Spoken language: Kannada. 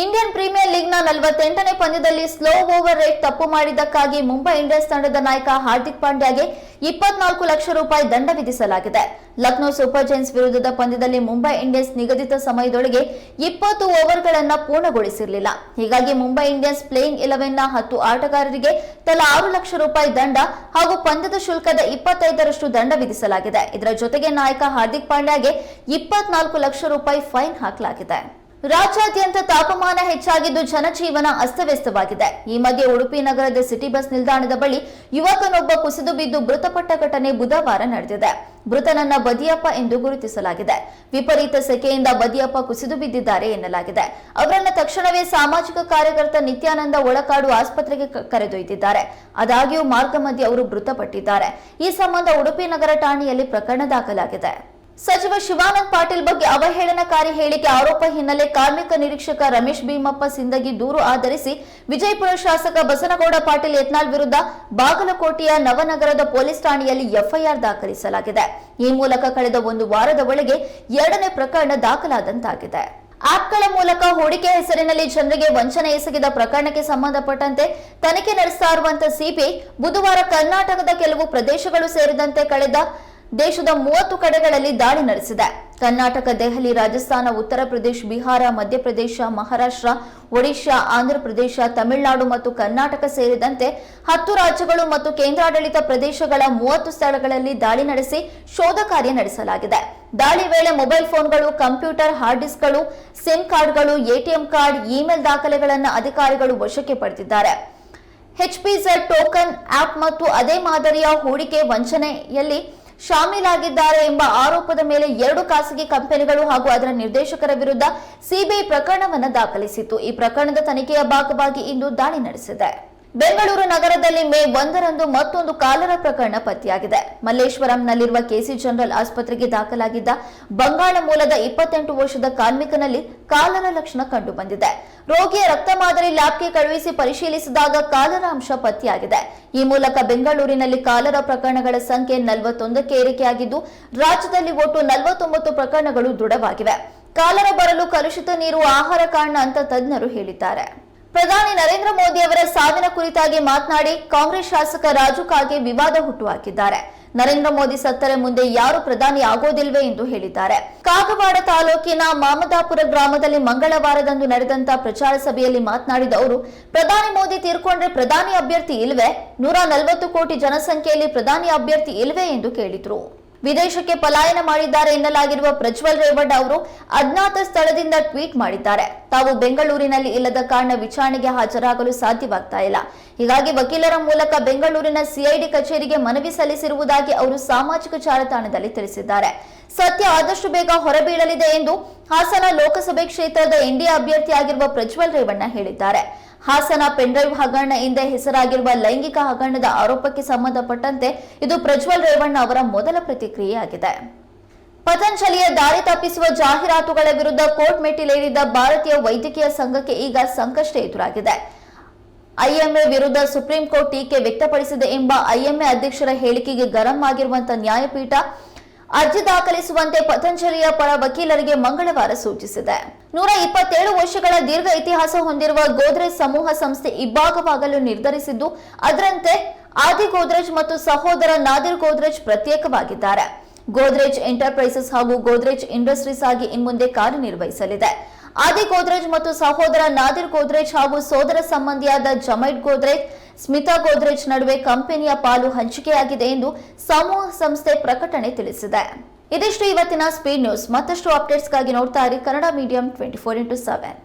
ಇಂಡಿಯನ್ ಪ್ರೀಮಿಯರ್ ಲೀಗ್ನ ನಲವತ್ತೆಂಟನೇ ಪಂದ್ಯದಲ್ಲಿ ಸ್ಲೋ ಓವರ್ ರೇಟ್ ತಪ್ಪು ಮಾಡಿದ್ದಕ್ಕಾಗಿ ಮುಂಬೈ ಇಂಡಿಯನ್ಸ್ ತಂಡದ ನಾಯಕ ಹಾರ್ದಿಕ್ ಪಾಂಡ್ಯಾಗೆ ಇಪ್ಪತ್ನಾಲ್ಕು ಲಕ್ಷ ರೂಪಾಯಿ ದಂಡ ವಿಧಿಸಲಾಗಿದೆ. ಲಕ್ನೋ ಸೂಪರ್ ಜೈನ್ಸ್ ವಿರುದ್ಧದ ಪಂದ್ಯದಲ್ಲಿ ಮುಂಬೈ ಇಂಡಿಯನ್ಸ್ ನಿಗದಿತ ಸಮಯದೊಳಗೆ ಇಪ್ಪತ್ತು ಓವರ್ಗಳನ್ನು ಪೂರ್ಣಗೊಳಿಸಿರಲಿಲ್ಲ. ಹೀಗಾಗಿ ಮುಂಬೈ ಇಂಡಿಯನ್ಸ್ ಪ್ಲೇಯಿಂಗ್ ಇಲೆವೆನ್ನ ಹತ್ತು ಆಟಗಾರರಿಗೆ ತಲಾ ಆರು ಲಕ್ಷ ರೂಪಾಯಿ ದಂಡ ಹಾಗೂ ಪಂದ್ಯದ ಶುಲ್ಕದ ಇಪ್ಪತ್ತೈದರಷ್ಟು ದಂಡ ವಿಧಿಸಲಾಗಿದೆ. ಇದರ ಜೊತೆಗೆ ನಾಯಕ ಹಾರ್ದಿಕ್ ಪಾಂಡ್ಯಾಗೆ ಇಪ್ಪತ್ನಾಲ್ಕು ಲಕ್ಷ ರೂಪಾಯಿ ಫೈನ್ ಹಾಕಲಾಗಿದೆ. ರಾಜ್ಯಾದ್ಯಂತ ತಾಪಮಾನ ಹೆಚ್ಚಾಗಿದ್ದು ಜನಜೀವನ ಅಸ್ತವ್ಯಸ್ತವಾಗಿದೆ. ಈ ಮಧ್ಯೆ ಉಡುಪಿ ನಗರದ ಸಿಟಿ ಬಸ್ ನಿಲ್ದಾಣದ ಬಳಿ ಯುವಕನೊಬ್ಬ ಕುಸಿದು ಬಿದ್ದು ಮೃತಪಟ್ಟ ಘಟನೆ ಬುಧವಾರ ನಡೆದಿದೆ. ಮೃತನನ್ನ ಬದಿಯಪ್ಪ ಎಂದು ಗುರುತಿಸಲಾಗಿದೆ. ವಿಪರೀತ ಸೆಕೆಯಿಂದ ಬದಿಯಪ್ಪ ಕುಸಿದು ಬಿದ್ದಿದ್ದಾರೆ ಎನ್ನಲಾಗಿದೆ. ಅವರನ್ನು ತಕ್ಷಣವೇ ಸಾಮಾಜಿಕ ಕಾರ್ಯಕರ್ತ ನಿತ್ಯಾನಂದ ಒಳಕಾಡು ಆಸ್ಪತ್ರೆಗೆ ಕರೆದೊಯ್ದಿದ್ದಾರೆ. ಆದಾಗ್ಯೂ ಮಾರ್ಗ ಮಧ್ಯೆ ಅವರು ಮೃತಪಟ್ಟಿದ್ದಾರೆ. ಈ ಸಂಬಂಧ ಉಡುಪಿ ನಗರ ಠಾಣೆಯಲ್ಲಿ ಪ್ರಕರಣ ದಾಖಲಾಗಿದೆ. ಸಚಿವ ಶಿವಾನಂದ್ ಪಾಟೀಲ್ ಬಗ್ಗೆ ಅವಹೇಳನಕಾರಿ ಹೇಳಿಕೆ ಆರೋಪ ಹಿನ್ನೆಲೆ ಕಾರ್ಮಿಕ ನಿರೀಕ್ಷಕ ರಮೇಶ್ ಭೀಮಪ್ಪ ಸಿಂದಗಿ ದೂರು ಆಧರಿಸಿ ವಿಜಯಪುರ ಶಾಸಕ ಬಸನಗೌಡ ಪಾಟೀಲ್ ಯತ್ನಾಳ್ ವಿರುದ್ಧ ಬಾಗಲಕೋಟೆಯ ನವನಗರದ ಪೊಲೀಸ್ ಠಾಣೆಯಲ್ಲಿ ಎಫ್ಐಆರ್ ದಾಖಲಿಸಲಾಗಿದೆ. ಈ ಮೂಲಕ ಕಳೆದ ಒಂದು ವಾರದ ಒಳಗೆ ಎರಡನೇ ಪ್ರಕರಣ ದಾಖಲಾದಂತಾಗಿದೆ. ಆಪ್ಗಳ ಮೂಲಕ ಹೂಡಿಕೆ ಹೆಸರಿನಲ್ಲಿ ಜನರಿಗೆ ವಂಚನೆ ಎಸಗಿದ ಪ್ರಕರಣಕ್ಕೆ ಸಂಬಂಧಪಟ್ಟಂತೆ ತನಿಖೆ ನಡೆಸ್ತಾ ಇರುವಂತಹ ಸಿಬಿಐ ಬುಧವಾರ ಕರ್ನಾಟಕದ ಕೆಲವು ಪ್ರದೇಶಗಳು ಸೇರಿದಂತೆ ಕಳೆದ ದೇಶದ ಮೂವತ್ತು ಕಡೆಗಳಲ್ಲಿ ದಾಳಿ ನಡೆಸಿದೆ. ಕರ್ನಾಟಕ, ದೆಹಲಿ, ರಾಜಸ್ಥಾನ, ಉತ್ತರ ಪ್ರದೇಶ, ಬಿಹಾರ ಮಧ್ಯಪ್ರದೇಶ ಮಹಾರಾಷ್ಟ್ರ, ಒಡಿಶಾ ಆಂಧ್ರಪ್ರದೇಶ ತಮಿಳುನಾಡು ಮತ್ತು ಕರ್ನಾಟಕ ಸೇರಿದಂತೆ ಹತ್ತು ರಾಜ್ಯಗಳು ಮತ್ತು ಕೇಂದ್ರಾಡಳಿತ ಪ್ರದೇಶಗಳ ಮೂವತ್ತು ಸ್ಥಳಗಳಲ್ಲಿ ದಾಳಿ ನಡೆಸಿ ಶೋಧ ಕಾರ್ಯ ನಡೆಸಲಾಗಿದೆ. ದಾಳಿ ವೇಳೆ ಮೊಬೈಲ್ ಫೋನ್ಗಳು, ಕಂಪ್ಯೂಟರ್ ಹಾರ್ಡ್ ಡಿಸ್ಕ್ಗಳು, ಸಿಮ್ ಕಾರ್ಡ್ಗಳು ಎಟಿಎಂ ಕಾರ್ಡ್, ಇಮೇಲ್ ದಾಖಲೆಗಳನ್ನು ಅಧಿಕಾರಿಗಳು ವಶಕ್ಕೆ ಪಡೆದಿದ್ದಾರೆ. ಎಚ್ಪಿಝಡ್ ಟೋಕನ್ ಆಪ್ ಮತ್ತು ಅದೇ ಮಾದರಿಯ ಹೂಡಿಕೆ ವಂಚನೆಯಲ್ಲಿ ಶಾಮೀಲಾಗಿದ್ದಾರೆ ಎಂಬ ಆರೋಪದ ಮೇಲೆ ಎರಡು ಖಾಸಗಿ ಕಂಪನಿಗಳು ಹಾಗೂ ಅದರ ನಿರ್ದೇಶಕರ ವಿರುದ್ಧ ಸಿಬಿಐ ಪ್ರಕರಣವನ್ನು ದಾಖಲಿಸಿತ್ತು. ಈ ಪ್ರಕರಣದ ತನಿಖೆಯ ಭಾಗವಾಗಿ ಇಂದು ದಾಳಿ ನಡೆಸಿದೆ. ಬೆಂಗಳೂರು ನಗರದಲ್ಲಿ ಮೇ ಒಂದರಂದು ಮತ್ತೊಂದು ಕಾಲರ ಪ್ರಕರಣ ಪತ್ತೆಯಾಗಿದೆ. ಮಲ್ಲೇಶ್ವರಂನಲ್ಲಿರುವ ಕೆಸಿ ಜನರಲ್ ಆಸ್ಪತ್ರೆಗೆ ದಾಖಲಾಗಿದ್ದ ಬಂಗಾಳ ಮೂಲದ ಇಪ್ಪತ್ತೆಂಟು ವರ್ಷದ ಕಾರ್ಮಿಕನಲ್ಲಿ ಕಾಲರ ಲಕ್ಷಣ ಕಂಡುಬಂದಿದೆ. ರೋಗಿಯ ರಕ್ತ ಮಾದರಿ ಲ್ಯಾಬ್ಗೆ ಕಳುಹಿಸಿ ಪರಿಶೀಲಿಸಿದಾಗ ಕಾಲರ ಅಂಶ ಪತ್ತೆಯಾಗಿದೆ. ಈ ಮೂಲಕ ಬೆಂಗಳೂರಿನಲ್ಲಿ ಕಾಲರ ಪ್ರಕರಣಗಳ ಸಂಖ್ಯೆ ನಲವತ್ತೊಂದಕ್ಕೆ ಏರಿಕೆಯಾಗಿದ್ದು, ರಾಜ್ಯದಲ್ಲಿ ಒಟ್ಟು ನಲವತ್ತೊಂಬತ್ತು ಪ್ರಕರಣಗಳು ದೃಢವಾಗಿವೆ. ಕಾಲರ ಬರಲು ಕಲುಷಿತ ನೀರು, ಆಹಾರ ಕಾರಣ ಅಂತ ತಜ್ಞರು ಹೇಳಿದ್ದಾರೆ. ಪ್ರಧಾನಿ ನರೇಂದ್ರ ಮೋದಿ ಅವರ ಸಾವಿನ ಕುರಿತಾಗಿ ಮಾತನಾಡಿ ಕಾಂಗ್ರೆಸ್ ಶಾಸಕ ರಾಜು ಕಾಗೆ ವಿವಾದ ಹುಟ್ಟುಹಾಕಿದ್ದಾರೆ. ನರೇಂದ್ರ ಮೋದಿ ಸತ್ತರೆ ಮುಂದೆ ಯಾರು ಪ್ರಧಾನಿ ಆಗೋದಿಲ್ವೇ ಎಂದು ಹೇಳಿದ್ದಾರೆ. ಕಾಗವಾಡ ತಾಲೂಕಿನ ಮಾಮದಾಪುರ ಗ್ರಾಮದಲ್ಲಿ ಮಂಗಳವಾರದಂದು ನಡೆದಂತ ಪ್ರಚಾರ ಸಭೆಯಲ್ಲಿ ಮಾತನಾಡಿದ ಅವರು, ಪ್ರಧಾನಿ ಮೋದಿ ತೀರ್ಕೊಂಡ್ರೆ ಪ್ರಧಾನಿ ಅಭ್ಯರ್ಥಿ ಇಲ್ವೇ? ನೂರ ನಲವತ್ತು ಕೋಟಿ ಜನಸಂಖ್ಯೆಯಲ್ಲಿ ಪ್ರಧಾನಿ ಅಭ್ಯರ್ಥಿ ಇಲ್ವೇ ಎಂದು ಕೇಳಿದ್ರು. ವಿದೇಶಕ್ಕೆ ಪಲಾಯನ ಮಾಡಿದ್ದಾರೆ ಎನ್ನಲಾಗಿರುವ ಪ್ರಜ್ವಲ್ ರೇವಣ್ಣ ಅವರು ಅಜ್ಞಾತ ಸ್ಥಳದಿಂದ ಟ್ವೀಟ್ ಮಾಡಿದ್ದಾರೆ. ತಾವು ಬೆಂಗಳೂರಿನಲ್ಲಿ ಇಲ್ಲದ ಕಾರಣ ವಿಚಾರಣೆಗೆ ಹಾಜರಾಗಲು ಸಾಧ್ಯವಾಗ್ತಾ ಇಲ್ಲ. ಹೀಗಾಗಿ ವಕೀಲರ ಮೂಲಕ ಬೆಂಗಳೂರಿನ ಸಿಐಡಿ ಕಚೇರಿಗೆ ಮನವಿ ಸಲ್ಲಿಸಿರುವುದಾಗಿ ಅವರು ಸಾಮಾಜಿಕ ಜಾಲತಾಣದಲ್ಲಿ ತಿಳಿಸಿದ್ದಾರೆ. ಸತ್ಯ ಆದಷ್ಟು ಬೇಗ ಹೊರಬೀಳಲಿದೆ ಎಂದು ಹಾಸನ ಲೋಕಸಭೆ ಕ್ಷೇತ್ರದ ಎನ್ಡಿಎ ಅಭ್ಯರ್ಥಿಯಾಗಿರುವ ಪ್ರಜ್ವಲ್ ರೇವಣ್ಣ ಹೇಳಿದ್ದಾರೆ. ಹಾಸನ ಪೆನ್ಡ್ರೈವ್ ಹಗರಣ ಹಿಂದೆ ಹೆಸರಾಗಿರುವ ಲೈಂಗಿಕ ಹಗರಣದ ಆರೋಪಕ್ಕೆ ಸಂಬಂಧಪಟ್ಟಂತೆ ಇದು ಪ್ರಜ್ವಲ್ ರೇವಣ್ಣ ಅವರ ಮೊದಲ ಪ್ರತಿಕ್ರಿಯೆಯಾಗಿದೆ. ಪತಂಜಲಿಯ ದಾರಿ ತಪ್ಪಿಸುವ ಜಾಹೀರಾತುಗಳ ವಿರುದ್ಧ ಕೋರ್ಟ್ ಮೆಟ್ಟಿಲೇರಿದ್ದ ಭಾರತೀಯ ವೈದ್ಯಕೀಯ ಸಂಘಕ್ಕೆ ಈಗ ಸಂಕಷ್ಟ ಎದುರಾಗಿದೆ. ಐಎಂಎ ವಿರುದ್ಧ ಸುಪ್ರೀಂ ಕೋರ್ಟ್ ಟೀಕೆ ವ್ಯಕ್ತಪಡಿಸಿದೆ ಎಂಬ ಐಎಂಎ ಅಧ್ಯಕ್ಷರ ಹೇಳಿಕೆಗೆ ಗರಂ ಆಗಿರುವಂತಹ ನ್ಯಾಯಪೀಠ ಅರ್ಜಿ ದಾಖಲಿಸುವಂತೆ ಪತಂಜಲಿಯ ಪರ ವಕೀಲರಿಗೆ ಮಂಗಳವಾರ ಸೂಚಿಸಿದೆ. ನೂರ ಇಪ್ಪತ್ತೇಳು ವರ್ಷಗಳ ದೀರ್ಘ ಇತಿಹಾಸ ಹೊಂದಿರುವ ಗೋದ್ರೇಜ್ ಸಮೂಹ ಸಂಸ್ಥೆ ಇಬ್ಬಾಗವಾಗಲು ನಿರ್ಧರಿಸಿದ್ದು, ಅದರಂತೆ ಆದಿ ಗೋದ್ರೇಜ್ ಮತ್ತು ಸಹೋದರ ನಾದಿರ್ ಗೋದ್ರೇಜ್ ಪ್ರತ್ಯೇಕವಾಗಿದ್ದಾರೆ. ಗೋದ್ರೇಜ್ ಎಂಟರ್ಪ್ರೈಸಸ್ ಹಾಗೂ ಗೋದ್ರೇಜ್ ಇಂಡಸ್ಟ್ರೀಸ್ ಆಗಿ ಇನ್ಮುಂದೆ ಕಾರ್ಯನಿರ್ವಹಿಸಲಿದೆ. ಆದಿ ಗೋದ್ರೇಜ್ ಮತ್ತು ಸಹೋದರ ನಾದಿರ್ ಗೋದ್ರೇಜ್ ಹಾಗೂ ಸೋದರ ಸಂಬಂಧಿಯಾದ ಜಮೈಟ್ ಗೋದ್ರೇಜ್ ಸ್ಮಿತಾ ಗೋದ್ರೇಜ್ ನಡುವೆ ಕಂಪನಿಯ ಪಾಲು ಹಂಚಿಕೆಯಾಗಿದೆ ಎಂದು ಸಮೂಹ ಸಂಸ್ಥೆ ಪ್ರಕಟಣೆ ತಿಳಿಸಿದೆ. ಇದಿಷ್ಟು ಇವತ್ತಿನ ಸ್ಪೀಡ್ ನ್ಯೂಸ್ ಮತ್ತಷ್ಟು ಅಪ್ಡೇಟ್ಸ್ಗಾಗಿ ನೋಡ್ತಾ ಇರಿ Kannada medium twenty four into seven